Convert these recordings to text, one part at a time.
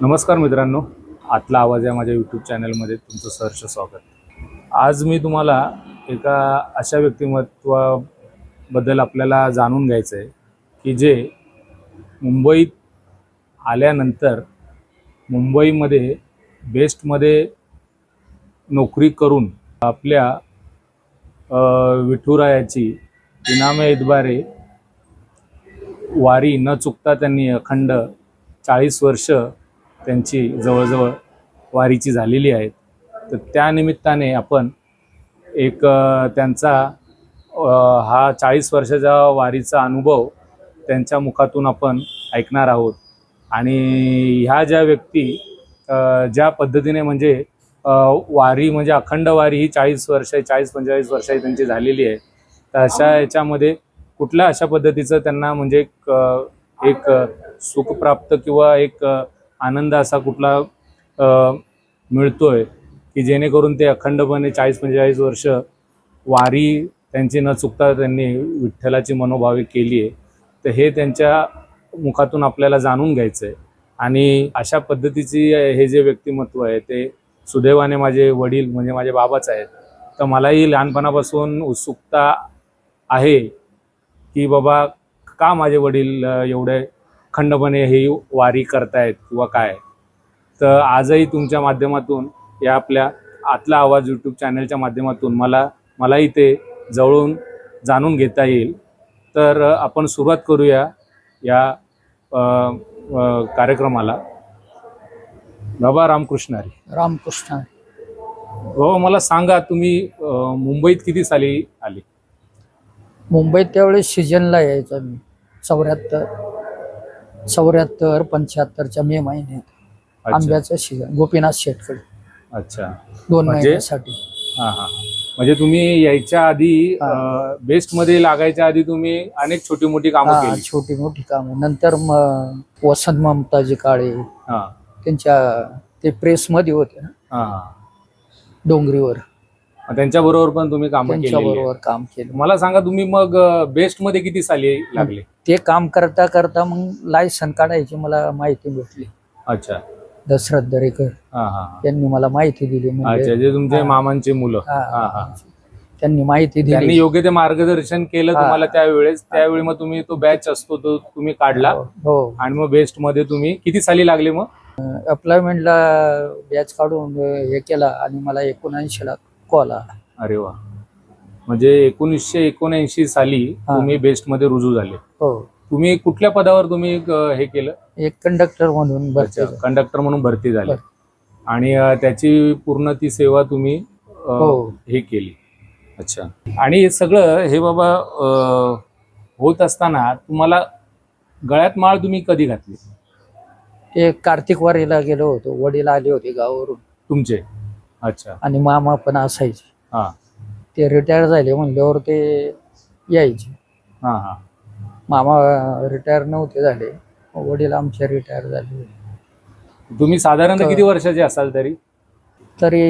नमस्कार मित्रांनो आतला आवाज या माझ्या यूट्यूब चॅनलमध्ये तुमचं सहर्ष स्वागत. आज मी तुम्हाला एका अशा व्यक्तिमत्वाबद्दल आपल्याला जाणून घ्यायचं आहे की जे मुंबईत आल्यानंतर मुंबईमध्ये बेस्टमध्ये नोकरी करून आपल्या विठुरायाची इनामे इतबारे वारी न चुकता त्यांनी अखंड चाळीस वर्ष त्यांची जवळजवळ वारीची झालेली आहेत. तर त्यानिमित्ताने आपण एक त्यांचा हा चाळीस वर्षाच्या वारीचा अनुभव त्यांच्या मुखातून आपण ऐकणार आहोत. आणि ह्या ज्या व्यक्ती ज्या पद्धतीने म्हणजे वारी म्हणजे अखंड वारी ही चाळीस वर्ष चाळीस पंचेचाळीस वर्षाची त्यांची झालेली आहे. तर अशा याच्यामध्ये कुठल्या अशा पद्धतीचं त्यांना म्हणजे एक एक सुखप्राप्त किंवा एक आनंद असा कुठला मिळतोय की जेणेकरून ते अखंडपणे चाळीस पंचेचाळीस वर्ष वारी त्यांची न चुकता त्यांनी विठ्ठलाची मनोभावे केली आहे. तर हे त्यांच्या मुखातून आपल्याला जाणून घ्यायचं आहे आणि अशा पद्धतीची हे जे व्यक्तिमत्व आहे ते सुदैवाने माझे वडील म्हणजे माझे बाबाच आहेत. तर मलाही लहानपणापासून उत्सुकता आहे की बाबा का माझे वडील एवढे खंडपणे ही वारी करतायत किंवा काय? तर आजही तुमच्या माध्यमातून या आपल्या आतला आवाज यूट्यूब चॅनलच्या माध्यमातून मला मलाही ते जवळून जाणून घेता येईल. तर आपण सुरुवात करूया या कार्यक्रमाला. बाबा रामकृष्ण हरी रामकृष्ण बाबा मला सांगा तुम्ही मुंबईत किती साली आले? मुंबईत त्यावेळेस सीजनला यायचो मी चौऱ्याहत्तर. चौऱ्याहत्तर पंच्याहत्तरच्या मे महिन्यात आंब्याचं सीजन गोपीनाथ शेटकडे अच्छा. दोन म्हणजे? महिन्यासाठी. हा हा. म्हणजे तुम्ही यायच्या आधी. बेस्टमध्ये लागायच्या आधी तुम्ही अनेक छोटी मोठी कामं हा केली. छोटी मोठी कामं. नंतर मग वसंत ममताजी काळे हा. त्यांच्या ते प्रेसमध्ये होते ना. हा. डोंगरीवर. त्यांच्या बरोबर पण तुम्ही काम त्यांच्या केली बरोबर काम केलं. मला सांगा तुम्ही मग बेस्टमध्ये किती साली लागले? ते काम करता करता मग लायसन काढायची मला माहिती भेटली. अच्छा. दशरथ दरेकर हा हा हा. त्यांनी मला माहिती दिली अच्छा म्हणजे जे तुमचे. मामांची मुलं. हा, हा हा त्यांनी माहिती त्यांनी दिली योग्य ते मार्गदर्शन केलं. तुम्हाला त्यावेळेस. त्यावेळी मग तुम्ही तो बॅच असतो तो तुम्ही काढला. हो, हो. आणि मग बेस्टमध्ये तुम्ही किती साली लागले मग? अप्लायमेंटला बॅच काढून हे केला आणि मला एकोणऐंशी ला कॉल आला. अरे वा. म्हणजे एकोणीसशे एकोणऐंशी साली हा. तुम्ही बेस्टमध्ये रुजू झाले. हो. तुम्ही कुठल्या पदावर तुम्ही अ, हे केलं? एक कंडक्टर म्हणून भरती झालो. कंडक्टर म्हणून भरती झाले. बर. आणि अ, त्याची पूर्ण ती सेवा तुम्ही अ, हो. हे केली. अच्छा. आणि हे सगळं हे बाबा अ, होत असताना तुम्हाला गळ्यात माळ तुम्ही कधी घातली? ते कार्तिक वारीला गेलो होतो. वडील आले होते गावावरून. तुमचे? अच्छा. आणि मामा पण असायचे. हा. ते रिटायर झाले म्हणल्यावर ते यायचे. हा हा. मामा रिटायर नव्हते झाले. वडील आमचे रिटायर झाले. तुम्ही साधारणतः किती वर्षाचे असाल तरी? तरी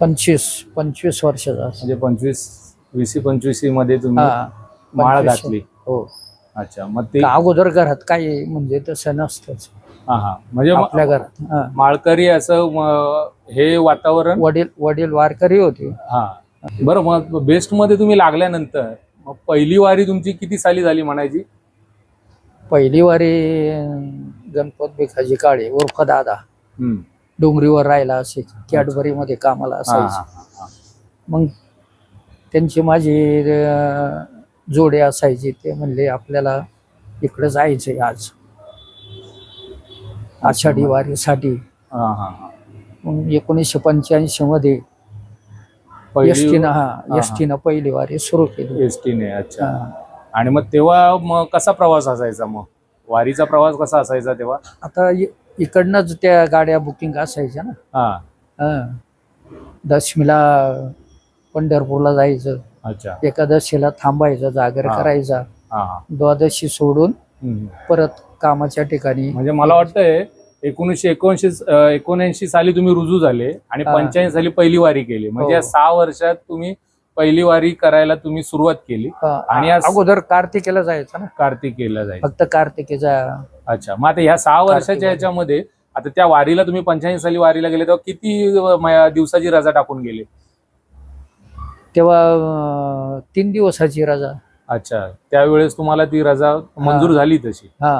पंचवीस पंचवीस वर्षाचा असेल. म्हणजे पंचवीस वीस पंचवीसमध्ये तुम्ही हा माळ पंचवीस. घातली. हो. अच्छा मग ते अगोदर घरात काही म्हणजे तसं नसतंच. हा हा. म्हणजे आपल्या घरात हा. माळकरी असं म- हे वातावरण? वडील वडील वारकरी होते. हा. बरं मग बेस्टमध्ये तुम्ही लागल्यानंतर मग पहिली वारी तुमची किती साली झाली म्हणायची? पहिली वारी अं, गणपत भिकाजी काळे उर्फ दादा. हम्म. डोंगरीवर राहायला असे कॅडबरी मध्ये कामाला हा, हा, असायचे. हा, हा. मग त्यांची माझी अं, जोडे असायची ते म्हणले आपल्याला इकडे जायचंय आज. आषाढी वारीसाठी. हा, हा, हा. मग एकोणीसशे पंच्याऐंशी मध्ये पहिली एसटीनं हा हा. एसटीनं पहिली वारी सुरू केली. एस ने अच्छा. हा. आणि मग तेव्हा मग कसा प्रवास असायचा मग? वारीचा प्रवास कसा असायचा तेव्हा? आता इ- इकडनंच त्या गाड्या बुकिंग असायच्या ना. हा. हा. दशमीला पंढरपूरला जायचं. अच्छा. एकादशीला थांबायचं जागर हा. करायचा हा द्वादशी सोडून हम्म. परत कामाच्या ठिकाणी म्हणजे मला वाटतंय एकोणीसशे एकोणऐंशी एकोणऐंशी साली तुम्ही रुजू झाले आणि हा. पंच्याऐंशी साली पहिली वारी केली. म्हणजे हो. या सहा वर्षात तुम्ही पहिली वारी करायला तुम्ही सुरुवात केली. हा, आणि आज- अगोदर कार्तिकेला जायचं ना? कार्तिकेला जायचं. फक्त कार्तिकेचा अच्छा. मग आता ह्या सहा वर्षाच्या ह्याच्यामध्ये आता त्या वारीला तुम्ही पंच्याऐंशी साली वारीला गेले तेव्हा किती अं, म- दिवसाची रजा टाकून गेले? तेव्हा तीन दिवसाची रजा. अच्छा त्यावेळेस तुम्हाला ती रजा मंजूर झाली तशी? हा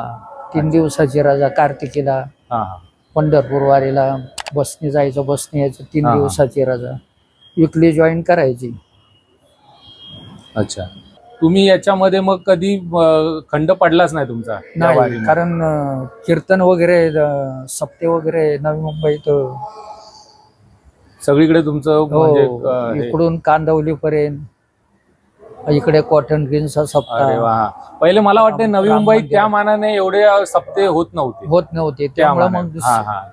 तीन दिवसाची रजा कार्तिकेला हा हा. पंढरपूर वारीला बसने जायचं बसने यायचं तीन हा, हा. दिवसाची रजा. विकली जॉईन करायची. अच्छा. तुम्ही याच्यामध्ये मग कधी अं, खंड पडलाच नाही तुमचा या नाही वारीमध्ये? कारण अं, कीर्तन वगैरे अं, सप्ते वगैरे नवी मुंबईत अं, सगळीकडे तुमचं म्हणजे हो हे- इकडून कांदवली पर्यंत इकडे कॉटन ग्रीनचा अरे सप्ताह पहिले मला वाटतं नवी मंदिर. त्या मानाने एवढे सप्ते होत नव्हते. होत नव्हते. त्या त्यामुळे. मग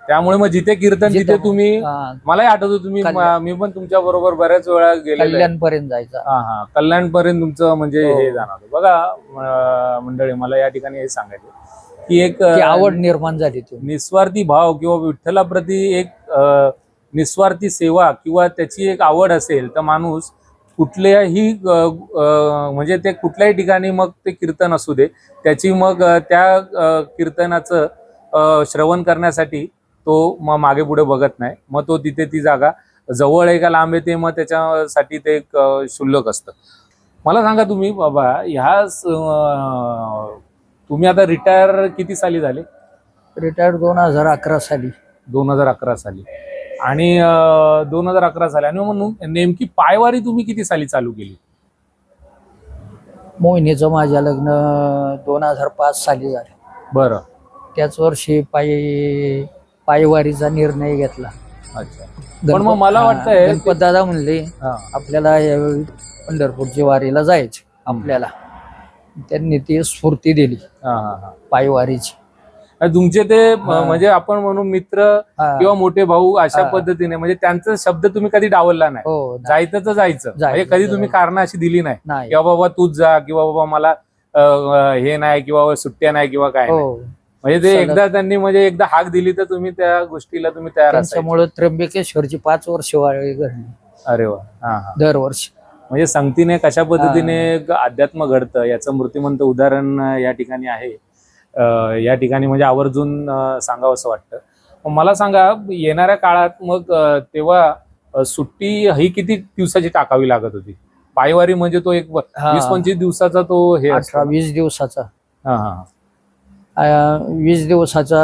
त्यामुळे मग जिथे कीर्तन जिथं- तिथे तुम्ही मलाही आठवतो तुम्ही. मी पण तुमच्या बरोबर बऱ्याच वेळा गेलेलो आहे. कल्याण पर्यंत जायचा कल्याण पर्यंत तुमचं म्हणजे हो. हे जाणार. बघा मंडळी मला या ठिकाणी हे सांगायचं की एक आवड निर्माण झाली ती निस्वार्थी भाव किंवा विठ्ठलाप्रती एक निस्वार्थी सेवा किंवा त्याची एक आवड असेल तर माणूस कुठल्याही म्हणजे ते कुठल्याही ठिकाणी मग ते कीर्तन असू दे. त्याची मग त्या कीर्तनाचं श्रवण करण्यासाठी तो मग मागे पुढे बघत नाही. मग तो तिथे ती जागा जवळ आहे का लांब आहे ते मग त्याच्यासाठी ते एक अं, क्षुल्लक असतं. मला सांगा तुम्ही बाबा ह्या तुम्ही आता रिटायर किती साली झाले? रिटायर्ड दोन हजार अकरा साली. दोन हजार अकरा साली. आणि दोन हजार अकरा साली. आणि मग नु- नेमकी पायवारी तुम्ही किती साली चालू केली? मोहिनीचं माझ्या लग्न दोन हजार पाच साली झाले. बरं. त्याच वर्षी पायी पायवारीचा निर्णय घेतला. अच्छा. पण मग मला वाटतंय दादा म्हणले हा, आपल्याला यावेळी पंढरपूरची वारीला जायचं आपल्याला. त्यांनी ती स्फूर्ती दिली. हा, हा, हा. पायवारीची. तुमचे ते. म्हणजे आपण म्हणून मित्र. किंवा मोठे भाऊ अशा. पद्धतीने म्हणजे त्यांचा शब्द तुम्ही कधी डावलला नाही. हो जायचं तर जायचं. म्हणजे कधी तुम्ही कारण अशी दिली नाही. किंवा बाबा तूच जा किंवा बाबा मला हे नाही किंवा सुट्ट्या नाही किंवा काय. हो. म्हणजे ते. एकदा त्यांनी म्हणजे एकदा हाक दिली तर तुम्ही त्या गोष्टीला तुम्ही तयार. त्यांच्यामुळे त्र्यंबकेश्वरची पाच वर्ष अरे वा. दरवर्षी. म्हणजे संगतीने कशा पद्धतीने अध्यात्म घडतं याचं मूर्तिमंत उदाहरण या ठिकाणी आहे. या ठिकाणी म्हणजे आवर्जून सांगावं असं वाटतं. मला सांगा येणाऱ्या काळात मग तेव्हा सुट्टी ही किती दिवसाची टाकावी लागत होती? पायवारी म्हणजे तो एक. वीस पंचवीस दिवसाचा तो हे अठरा वीस दिवसाचा. हा हा वीस दिवसाचा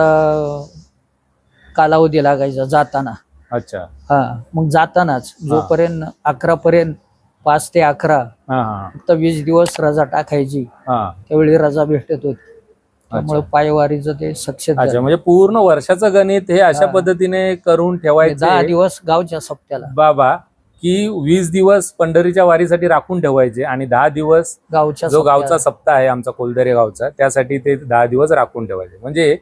कालावधी लागायचा जाताना. अच्छा. हा मग जातानाच जोपर्यंत अकरा पर्यंत पाच ते अकरा फक्त वीस दिवस रजा टाकायची त्यावेळी रजा भेटत होती. त्यामुळे पायवारीचं ते सक्सेस अच्छा म्हणजे पूर्ण वर्षाचं गणित हे अशा. पद्धतीने करून दहा ठेवायचे दिवस गावच्या सप्त्याला बाबा की वीस दिवस पंढरीच्या वारीसाठी राखून ठेवायचे आणि दहा दिवस गावच्या जो गावचा. सप्ताह आहे आमचा कोलदरे गावचा त्यासाठी ते दहा दिवस राखून ठेवायचे. म्हणजे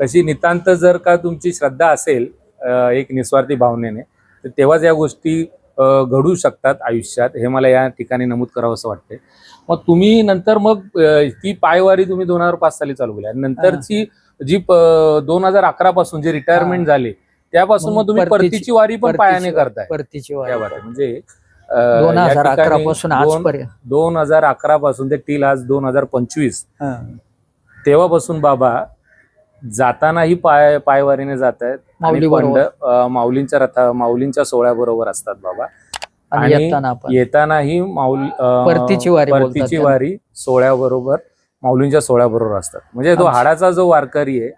कशी नितांत जर का तुमची श्रद्धा असेल एक निस्वार्थी भावनेने तर तेव्हाच या गोष्टी घडू शकतात आयुष्यात हे मला या ठिकाणी नमूद करावं असं वाटतंय. मग तुम्ही नंतर मग ती पायवारी तुम्ही दोन हजार पाच साली चालू केली आणि नंतरची जी दोन हजार अकरा पासून जे रिटायरमेंट झाले त्यापासून मग तुम्ही परतीची- वारी पण पायाने करताय. परतीची वारी. म्हणजे दोन हजार अकरा पासून दोन- हजार अकरा पासून ते टील आज दोन हजार पंचवीस. तेव्हापासून बाबा जातानाही पाय पायवारीने जात आहेत. माऊली बरोबर. माऊलींच्या रथा माऊलींच्या सोहळ्याबरोबर असतात बाबा. आणि येतानाही माऊली परतीची वारी परतीची. वारी सोहळ्याबरोबर माऊलींच्या सोहळ्याबरोबर असतात. म्हणजे तो हाडाचा जो वारकरी आहे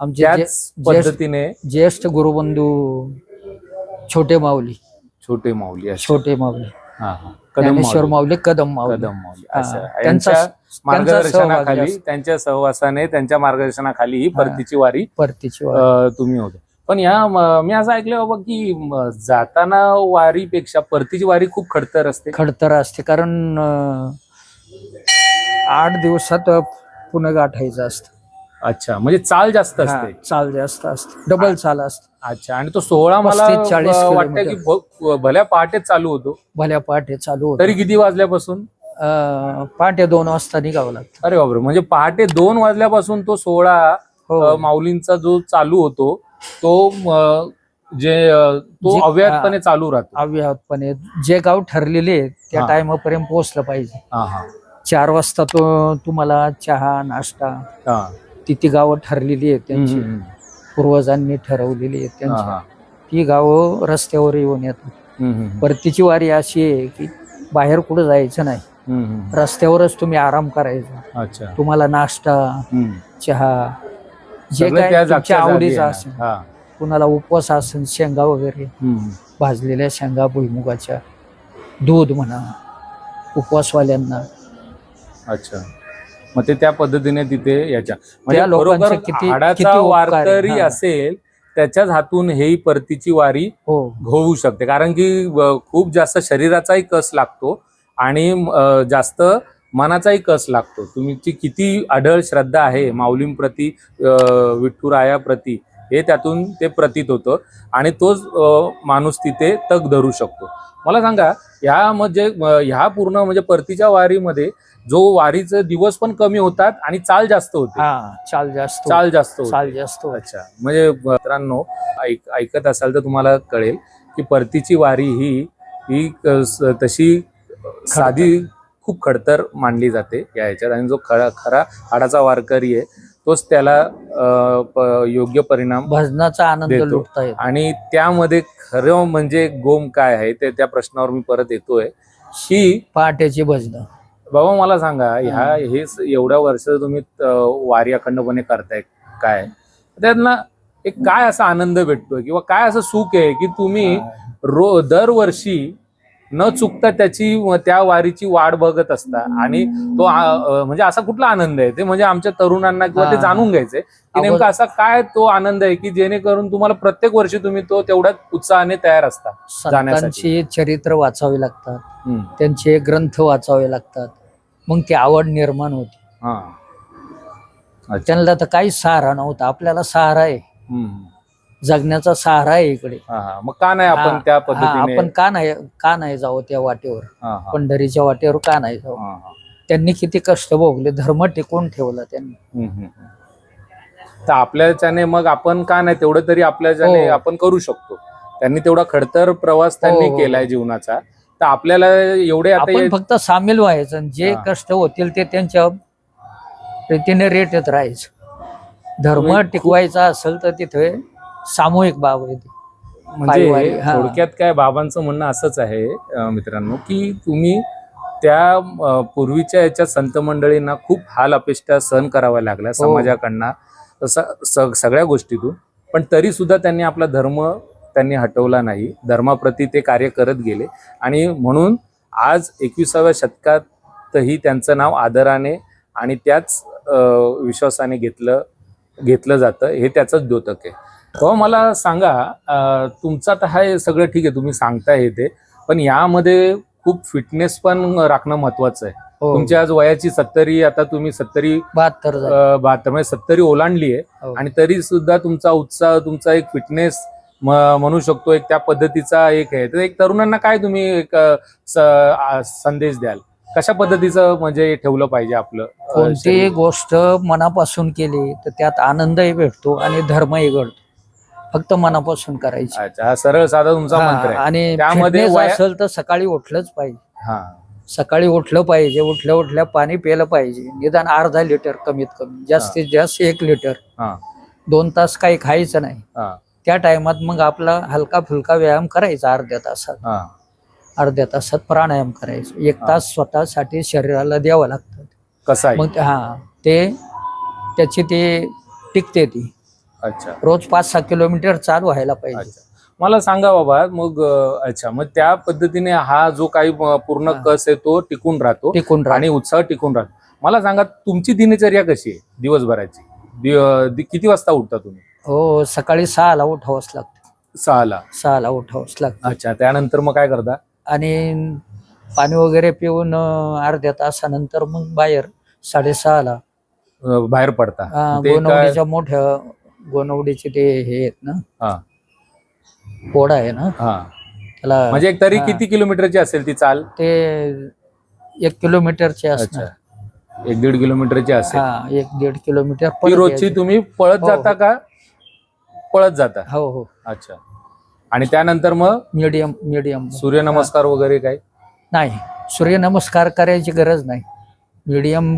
आमचे त्याच जे- पद्धतीने ज्येष्ठ- गुरुबंधू छोटे माऊली. छोटे माऊली. छोटे माऊली. कदम ज्ञानेश्वर माऊली. कदम माऊली. कदम माऊली त्यांचा मार्गदर्शनाखाली त्यांच्या सहवासाने त्यांच्या मार्गदर्शनाखाली ही. परतीची वारी परतीची तुम्ही होते. पण या म- असं ऐकलं बाबा की जाताना वारीपेक्षा परतीची वारी खूप खडतर असते. खडतर असते कारण आठ दिवसात पुन्हा गाठायचं असतं. अच्छा म्हणजे चाल जास्त असते. चाल जास्त असते डबल चाल असते. अच्छा आणि तो सोहळा मला 35-40 अ, वाटतं की भल्या पहाटेच चालू होतो. भल्या पहाटे चालू होत. तरी किती वाजल्यापासून? पहाटे दोन वाजता निघावं लागतं. अरे बापरे म्हणजे पहाटे दोन वाजल्यापासून तो सोहळा हो. माऊलींचा जो चालू होतो तो जे तो जे- अव्याहतपणे चालू राहतो. अव्याहतपणे. जे गाव ठरलेले आहे त्या हा. टायमापर्यंत पोहोचलं पाहिजे. हा हा. चार वाजता तो तुम्हाला चहा नाश्ता हा. ती ती गावं ठरलेली आहेत त्यांची. हम्म, हम्म. पूर्वजांनी ठरवलेली आहेत हा, त्यांची. हा. ती गावं रस्त्यावर येऊन येतात. हम्म, हम्म, परतीची वारी अशी आहे की बाहेर कुठं जायचं नाही. रस्त्यावरच तुम्ही आराम करायचा अच्छा तुम्हाला नाश्ता. चहा जे काय तुमच्या आवडीचं. असेल हा. कुणाला उपवास असेल शेंगा वगैरे. भाजलेल्या शेंगा भुईमुगाच्या दूध म्हणा उपवासवाल्यांना अच्छा मग ते त्या पद्धतीने तिथे याच्या म्हणजे किती-. वारकरी. असेल त्याच्याच हातून ही परतीची वारी होऊ शकते कारण की खूप जास्त शरीराचाही कस लागतो आणि जास्त मनाचाही कस लागतो? तुमची किती अढळ श्रद्धा आहे माऊलींप्रती विठ्ठुरायाप्रती हे त्यातून ते प्रतीत होतं आणि तोच माणूस तिथे तग धरू शकतो. मला सांगा ह्या म्हणजे ह्या पूर्ण म्हणजे परतीच्या वारीमध्ये जो वारीचे दिवस पण कमी होतात आणि चाल जास्त होते. हा चाल जास्त चाल जास्त चाल जास्त. अच्छा. म्हणजे मित्रांनो ऐक ऐकत असाल तर तुम्हाला कळेल की परतीची वारी ही ही तशी साधी खूप खडतर मानली जाते या ह्याच्यात. आणि जो खरा खरा हाडाचा वारकरी आहे तोच त्याला प- योग्य परिणाम भजनाचा आनंद देतो. लुटता येतो. आणि त्यामध्ये खरं म्हणजे गोम काय आहे ते त्या प्रश्नावर मी परत येतोय. की पहाटेची भजन. बाबा मला सांगा ह्या हे स- एवढ्या वर्ष तुम्ही अ, वारी अखंडपणे करताय काय? त्यातनं एक काय असा आनंद भेटतोय किंवा काय असं सुख आहे की तुम्ही रो दरवर्षी न चुकता त्याची त्या वारीची वाट बघत असता आणि तो म्हणजे असा कुठला आनंद आहे? ते म्हणजे आमच्या तरुणांना किंवा ते. जाणून घ्यायचंय की नेमका असा काय तो आनंद आहे की जेणेकरून तुम्हाला प्रत्येक वर्षी तुम्ही तो तेवढ्याच उत्साहाने तयार असता जाण्यासाठी. चरित्र वाचावी लागतात. त्यांचे ग्रंथ वाचावे लागतात. मग ती आवड निर्माण होते. त्यांना तर काही सहारा नव्हता. आपल्याला सहारा आहे. जगण्याचा सहारा आहे इकडे हा. मग का नाही आपण त्या हा, पद्धतीने आपण का नाही का नाही जावं त्या वाटेवर हा, हा. पंढरीच्या वाटेवर का नाही जावं हा, हा. त्यांनी किती कष्ट भोगले धर्म टिकून ठेवला त्यांनी हम्म, हम्म, हम्म. तर आपल्याच्याने मग आपण का नाही तेवढं तरी आपल्याच्याने हो. आपण करू शकतो त्यांनी तेवढा खडतर प्रवास त्यांनी हो, हो. केलाय जीवनाचा तर आपल्याला एवढे आता आपण हे- फक्त सामील व्हायचं आणि जे हा. कष्ट होतील ते त्यांच्या रीतीने रेट येत राहायचं धर्म तुम्ही खूप- टिकवायचा असेल तर तिथे सामूहिक बाब आहे ती. म्हणजे हा. थोडक्यात काय बाबांचं म्हणणं असंच आहे अं, मित्रांनो की तुम्ही त्या अं, पूर्वीच्या याच्या संत मंडळींना खूप हाल अपेष्टा सहन कराव्या हो. लागल्या समाजाकडनं. तसं स- सगळ्या गोष्टीतून. पण तरी सुद्धा त्यांनी आपला धर्म त्यांनी हटवला नाही. धर्माप्रती ते कार्य करत गेले. आणि म्हणून आज एकविसाव्या शतकातही त्यांचं नाव आदराने आणि त्याच अं, विश्वासाने घेतलं घेतलं जातं. हे त्याचंच द्योतक आहे. हो मला सांगा तुमचं आता हे सगळं ठीक आहे तुम्ही सांगताय हे ते पण यामध्ये खूप फिटनेस पण राखणं महत्वाचं आहे हो. तुमच्या आज वयाची सत्तरी आता तुम्ही सत्तरी बहात्तर बहात्तर म्हणजे सत्तरी ओलांडली आहे हो. आणि तरी सुद्धा तुमचा उत्साह तुमचा एक फिटनेस म्हणू शकतो एक त्या पद्धतीचा एक आहे तर एक तरुणांना काय तुम्ही एक संदेश द्याल कशा पद्धतीचं म्हणजे ठेवलं पाहिजे आपलं कोणतीही? गोष्ट मनापासून केली तर त्यात आनंदही भेटतो आणि धर्मही घडतो फक्त मनापासून करायची. अच्छा हा सरळ साधा तुमचा मंत्र आहे. आणि त्यामध्ये fitness वया- असेल तर सकाळी उठलंच पाहिजे. हा. सकाळी उठलं पाहिजे उठल्या उठल्या पाणी प्यायलं पाहिजे. निदान अर्धा लिटर कमीत कमी जास्तीत जास्त एक लिटर. हा. दोन तास काही खायचं नाही. हा. त्या टायमात मग आपला हलका फुलका व्यायाम करायचा अर्ध्या तासात. हा. अर्ध्या तासात प्राणायाम करायचा. एक. तास स्वतःसाठी शरीराला द्यावं लागतं. कसं आहे मग ते- हा ते त्याची ते टिकते ती. अच्छा. रोज पाच सहा किलोमीटर चालू व्हायला पाहिजे. मला सांगा बाबा मग अच्छा मग त्या पद्धतीने हा जो काही पूर्ण. कस आहे तो टिकून राहतो टिकून आणि उत्साह टिकून राहतो. मला सांगा तुमची दिनचर्या कशी आहे दिवसभराची? दि- किती वाजता उठता तुम्ही? हो सकाळी सहाला उठावंच लागतं. सहाला. सहाला उठावंच लागतं. अच्छा त्यानंतर मग काय करता? आणि पाणी वगैरे पिऊन अर्ध्या तासानंतर मग बाहेर साडेसहाला. बाहेर पडता. मोठ्या गोनवडीचे ते हे आहेत ना हा. पोडा आहे ना हा. त्याला म्हणजे एक तरी हा. किती किलोमीटरची असेल ती चाल? ते एक किलोमीटरचे अच्छा. असणार एक दीड किलोमीटरची असेल. हा एक दीड किलोमीटर ती परत रोजची यायचं. तुम्ही पळत हो, जाता हो. का? पळत जाता? हो हो. अच्छा. आणि त्यानंतर मग? Medium medium. सूर्यनमस्कार वगैरे काय नाही सूर्यनमस्कार करायची गरज नाही. मीडियम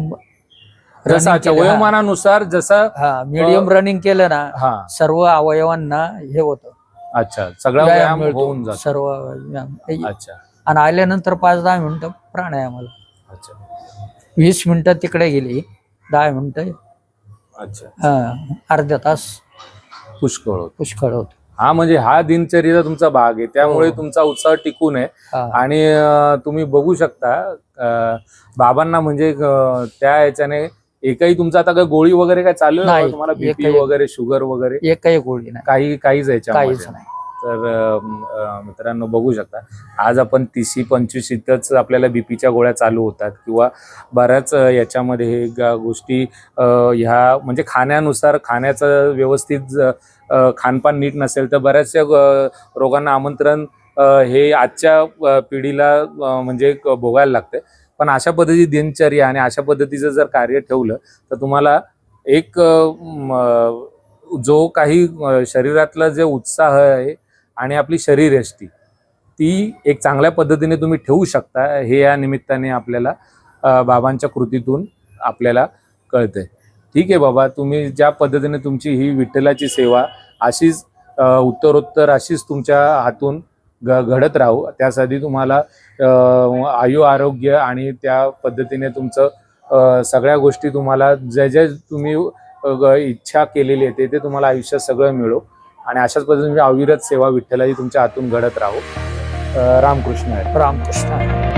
अच्छा वयोमानानुसार जसं हा मीडियम रनिंग केलं ना हा. सर्व अवयवांना हे होतं. अच्छा सगळा व्यायाम व्यायाम मिळतो. होऊन जातो. सर्व व्यायाम. अच्छा. आणि आल्यानंतर पाच दहा मिनिटं प्राणायामाला अच्छा. वीस मिनिटं तिकडे गेली दहा मिनिटं. अच्छा. हा, अर्धा तास पुष्कळ होत. पुष्कळ होत. हा म्हणजे हा दिनचर्याचा तुमचा भाग आहे. त्यामुळे हो. तुमचा उत्साह टिकून आहे. हा. आणि अं, तुम्ही बघू शकता अं, बाबांना म्हणजे अं, त्या याच्याने एकही तुमचा आता काय गोळी वगैरे काय चालू आहे नाही? तुम्हाला बीपी एकही- वगैरे शुगर वगैरे? एकही गोळी नाही. काही काहीच याच्यामध्ये? काहीच नाही. तर अं, मित्रांनो बघू शकता. आज आपण तिशी पंचवीस इथंच आपल्याला बीपीच्या गोळ्या चालू होतात किंवा बऱ्याच अं, याच्यामध्ये हे ग- गोष्टी अं, ह्या म्हणजे खाण्यानुसार खाण्याचं व्यवस्थित ज- अं, खानपान नीट नसेल तर बऱ्याचशा अं, रोगांना आमंत्रण अं, हे आजच्या अं, पिढीला अं, म्हणजे क- भोगायला लागते पण अशा पद्धतीची दिनचर्या आणि अशा पद्धतीचं जर कार्य ठेवलं तर तुम्हाला एक जो काही शरीरातला जे उत्साह आहे आणि आपली शरीरयष्टी ती एक चांगल्या पद्धतीने तुम्ही ठेवू शकता. हे या निमित्ताने आपल्याला बाबांच्या कृतीतून आपल्याला कळतंय. ठीक आहे बाबा तुम्ही ज्या पद्धतीने तुमची ही विठ्ठलाची सेवा अशीच उत्तरोत्तर अशीच तुमच्या हातून घ घडत राहू. त्यासाठी तुम्हाला आयु आरोग्य आणि त्या पद्धतीने तुमचं सगळ्या गोष्टी तुम्हाला जे जे तुम्ही ग- इच्छा केलेली आहे ते ते तुम्हाला आयुष्यात सगळं मिळो. आणि अशाच पद्धतीने अविरत सेवा विठ्ठलाची तुमच्या हातून घडत राहू. रामकृष्ण आहे. रामकृष्ण आहे.